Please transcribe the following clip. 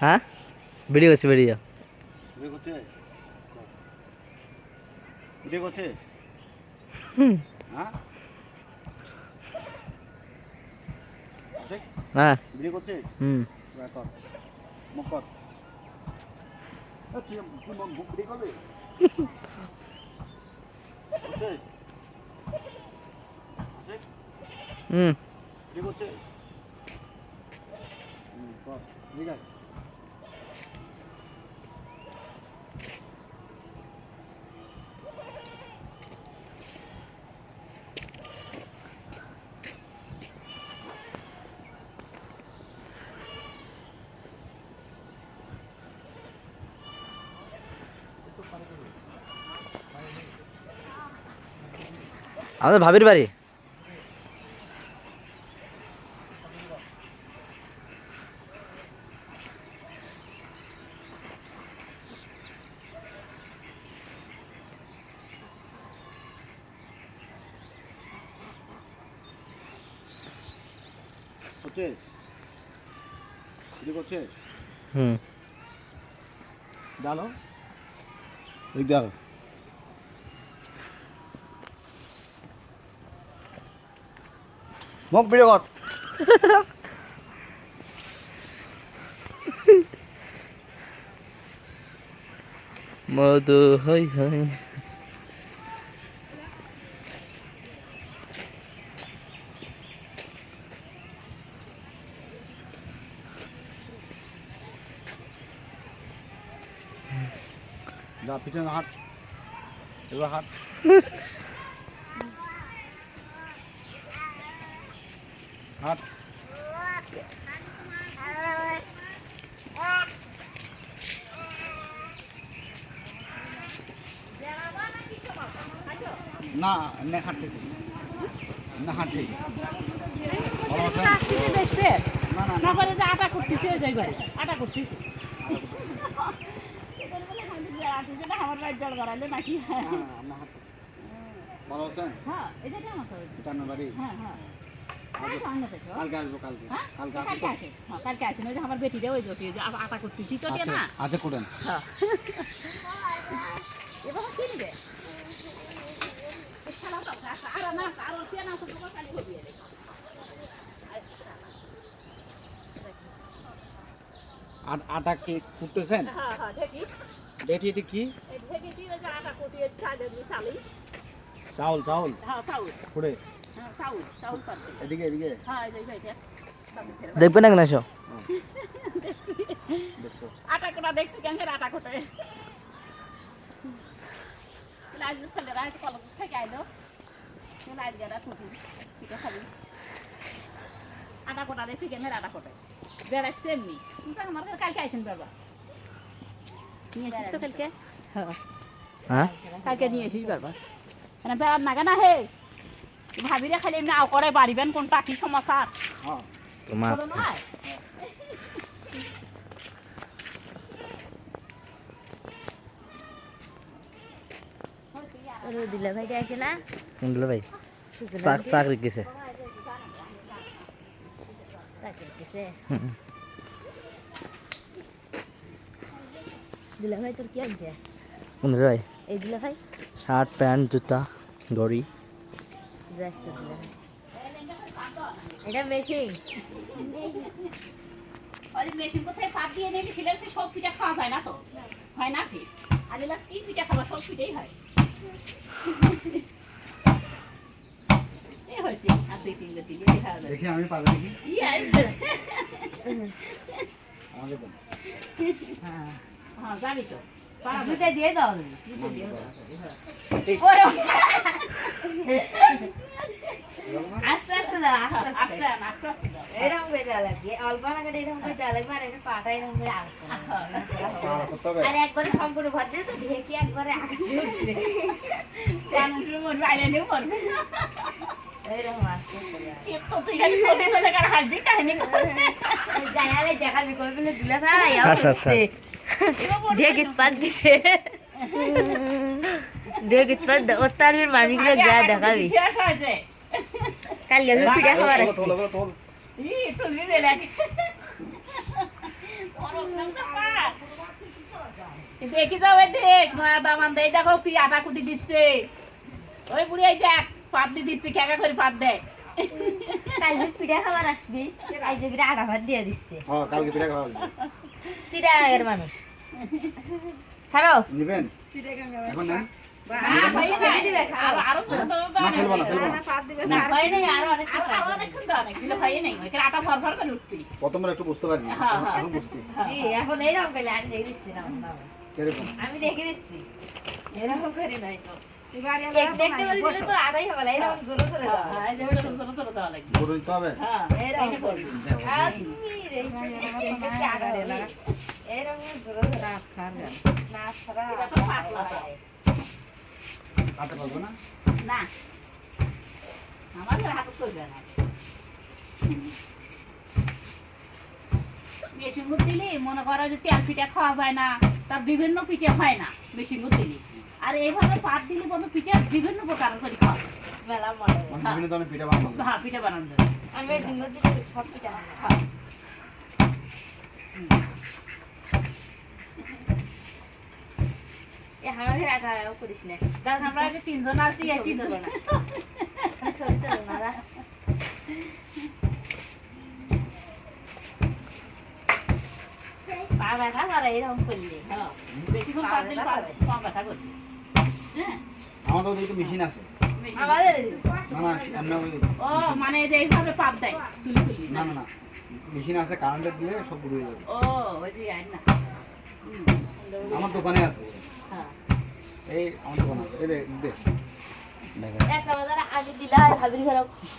হ্যাঁ? ভিডিও করছি video. Video করছে? ভিডিও করছে? হুম। হ্যাঁ? হ্যাঁ। ভিডিও করছে? হুম। এবার কর। মুখ কর। এ, তুই তুই মুখ মুখ ভিডিও করবি করছিস আশিক, হুম ভিডিও করছিস হুম, কর ঠিক আছে আমাদের ভাবির বাড়ি করছিস ভিডিও করছিস হুম ডালো ওই ডালো মুখ ভিডিও কর মধু হই হই যা পিছনে হাট এবার হাট হাট না এমনি হাঁটতেছি এমনি হাঁটতেছি ভালো আছেন? দেখছে না না না করে যে আটা করতেছে যাই বাড়ি আটা করতেছে আমার জল নাকি ভালো আছেন হ্যাঁ। এটা বাড়ি? হ্যাঁ হ্যাঁ। কালকে আসেন। ওই যে আমার ওই আটা করতেছি। তো আচ্ছা না? আচ্ছা করেন। হ্যাঁ। এবার কি নিবে? এই খেলা তো, আর না আর ওর না কালি হবে আট- আটা কি কুটতেছেন হ্যাঁ হ্যাঁ দেখি। দেখি এটি কি? চাউল চাউল? হ্যাঁ চাউল। কুড়ে হ্যাঁ চাউল চাউল করতে এদিকে এদিকে? হ্যাঁ দেখবে না কেন এসো? দেখো। আটা কোটা দেখতে কেন আটা কোটে? লাজ ছেলেরা আজ কলেজ থেকে আইলো। লাজ গেরা কুটি ঠিক খালি আটা কোটা দেখতে কেন আটা কোটে? বেড়াচ্ছে এমনি। আমার কালকে আইসেন বাবা। নিয়ে আসিস তো কালকে হ্যাঁ হ্যাঁ কালকে নিয়ে আসিস বাবা মানে বেড়ার নাগে না হে ভাবিরে খালি এমনি আও করে বাড়িবেন কোনটা কি সমাচার হ্যাঁ তোমার না ভাই চাকরি গেছে দিলে ভাই তোর কি আনছে শুনলে ভাই? এই দিলে ভাই? শার্ট প্যান্ট জুতা ঘড়ি এটা মেশিন। ওই মেশিন কোথায় পাত দিয়ে নিয়ে ছিলেন সব পিঠা খাওয়া যায় না তো। হয় না কি? আর এলা কি পিঠা খাবার সব পিঠাই হয়। খাওয়া দেখি আমি পারি নাকি? কি আছে? আমাকে দেন। হ্যাঁ। হ্যাঁ যাবি তো পারবে। দিয়ে দাও দুটো দিয়ে দাও। আস্তে আস্তে দাও আস্তে আস্তে আস্তে আস্তে আস্তে দাও। এরকম করে দেওয়া লাগবে অল্প না করে এরকম করে দেওয়া লাগবে আর একটা পাটা এরকম করে হবে আর একবারে সম্পূর্ণ ভর দিয়ে তো ঢেকে একবারে। এরকম আস্তে আস্তে করবি। জানালে দেখাবি কই বলে দিলে ভাই আচ্ছা, আচ্ছা। ঢেকে পাত দিছে পাত দে- ওর তার মানুষগুলো যা দেখাবি। কাল গেলে পিঠা খাবার আসছে দেখি যাও দেখ নয়া দামান দেয় দেখো তুই আটা কুটি দিচ্ছে। ওই বুড়ি এই দেখ পাত দিয়ে দিচ্ছে কেকা করে পাত দেয় কাল যে পিঠা খাবার আসবি যে পিঠা আটা ভাত দিয়ে দিচ্ছে। হ্যাঁ কালকে পিঠা খাওয়া মানুষ। ছাড়ো নেবেন? এখন না, প্রথমবার একটু বুঝতে পারিনি হ্যাঁ, হ্যাঁ। এখন বুঝছি। এখন এইরকম করলে আমি দেখে দিচ্ছি না আমি দেখে দিচ্ছি। এরকম করি নাই তো। হবে না এরকম না ছাড়া পারব না না আমাদের হাতে না মেশিন দিলি মনে করো যে তেল পিঠা খাওয়া যায় না তার বিভিন্ন পিঠে হয় না মেশিন দিলি আর এইভাবে পাট দিলি বন্ধু পিঠে বিভিন্ন প্রকার করে খাওয়া যায়। মেলা মনে মানে বিভিন্ন ধরনের পিঠা বানাবো হ্যাঁ পিঠে বানানো যায় আমি দিলে সব পিঠা বানাবো। এ আমাদের আটা করিস না। দাও আমরা যে তিনজন আছি এই তিনজন না সরি তো না পা ব্যথা করে এরকম করলে। হ্যাঁ বেশি দিলে পা পা ব্যথা করবে হ্যাঁ। আমাদের ওদিকে মেশিন আছে। মেশিন- আমাদের না না এমনি ওই ও মানে যে এইভাবে পাপ দেয় তুলি তুলি না? না না মেশিন আছে কারেন্টের দিলে সব ঘুরে যাবে। ও ওই যে না। আমার দোকানে আছে। হ্যাঁ। এই আমার দোকানে আছে। এই দে দে।